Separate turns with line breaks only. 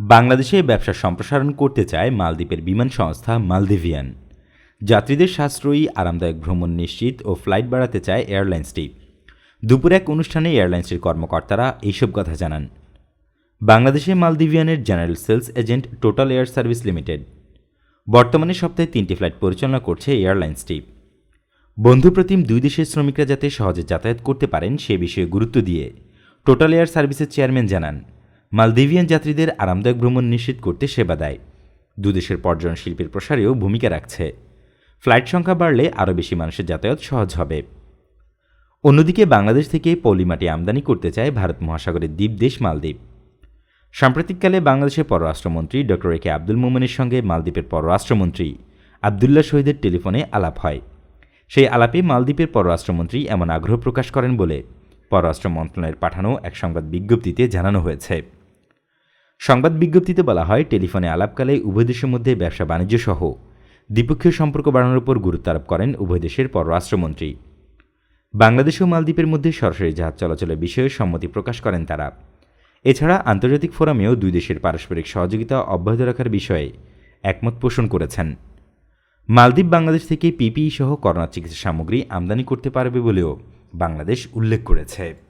বাংলাদেশে ব্যবসা সম্প্রসারণ করতে চায় মালদ্বীপের বিমান সংস্থা মালদিভিয়ান যাত্রীদের সাশ্রয়ী, আরামদায়ক ভ্রমণ নিশ্চিত ও ফ্লাইট বাড়াতে চায় এয়ারলাইন্সটি। দুপুর এক অনুষ্ঠানে এয়ারলাইন্সটির কর্মকর্তারা এইসব কথা জানান। বাংলাদেশে মালদিভিয়ানের general sales agent Total Air Service Limited. বর্তমানে সপ্তাহে তিনটি ফ্লাইট পরিচালনা করছে এয়ারলাইন্সটি। বন্ধুপ্রতিম দুই দেশের শ্রমিকরা যাতে সহজে যাতায়াত করতে পারেন সে বিষয়ে গুরুত্ব দিয়ে টোটাল এয়ার সার্ভিসের চেয়ারম্যান জানান। মালদিভিয়ান যাত্রীদের আরামদায়ক ভ্রমণ নিশ্চিত করতে সেবা দেয়। দুদেশের পর্যটন শিল্পের প্রসারেও ভূমিকা রাখছে। ফ্লাইট সংখ্যা বাড়লে আরও বেশি মানুষের যাতায়াত সহজ হবে। অন্যদিকে বাংলাদেশ থেকে পলিমাটি আমদানি করতে চায় ভারত মহাসাগরের দ্বীপ দেশ মালদ্বীপ। সাম্প্রতিককালে বাংলাদেশের পররাষ্ট্রমন্ত্রী ডক্টর এ কে আব্দুল মোমেনের সঙ্গে মালদ্বীপের পররাষ্ট্রমন্ত্রী আবদুল্লাহ শহীদের টেলিফোনে আলাপ হয়। সেই আলাপে মালদ্বীপের পররাষ্ট্রমন্ত্রী এমন আগ্রহ প্রকাশ করেন বলে পররাষ্ট্র মন্ত্রণালয়ের পাঠানো এক সংবাদ বিজ্ঞপ্তিতে জানানো হয়েছে। সংবাদ বিজ্ঞপ্তিতে বলা হয়, টেলিফোনে আলাপকালে উভয় দেশের মধ্যে ব্যবসা বাণিজ্য সহ দ্বিপক্ষীয় সম্পর্ক বাড়ানোর উপর গুরুত্ব আরোপ করেন উভয় দেশের পররাষ্ট্রমন্ত্রী। বাংলাদেশ ও মালদ্বীপের মধ্যে সরাসরি জাহাজ চলাচলের বিষয়ে সম্মতি প্রকাশ করেন তারা। এছাড়া, আন্তর্জাতিক ফোরামেও দুই দেশের পারস্পরিক সহযোগিতা অব্যাহত রাখার বিষয়ে একমত পোষণ করেছেন। মালদ্বীপ বাংলাদেশ থেকে পিপিই সহ করোনা চিকিৎসা সামগ্রী আমদানি করতে পারবে বলেও বাংলাদেশ উল্লেখ করেছে।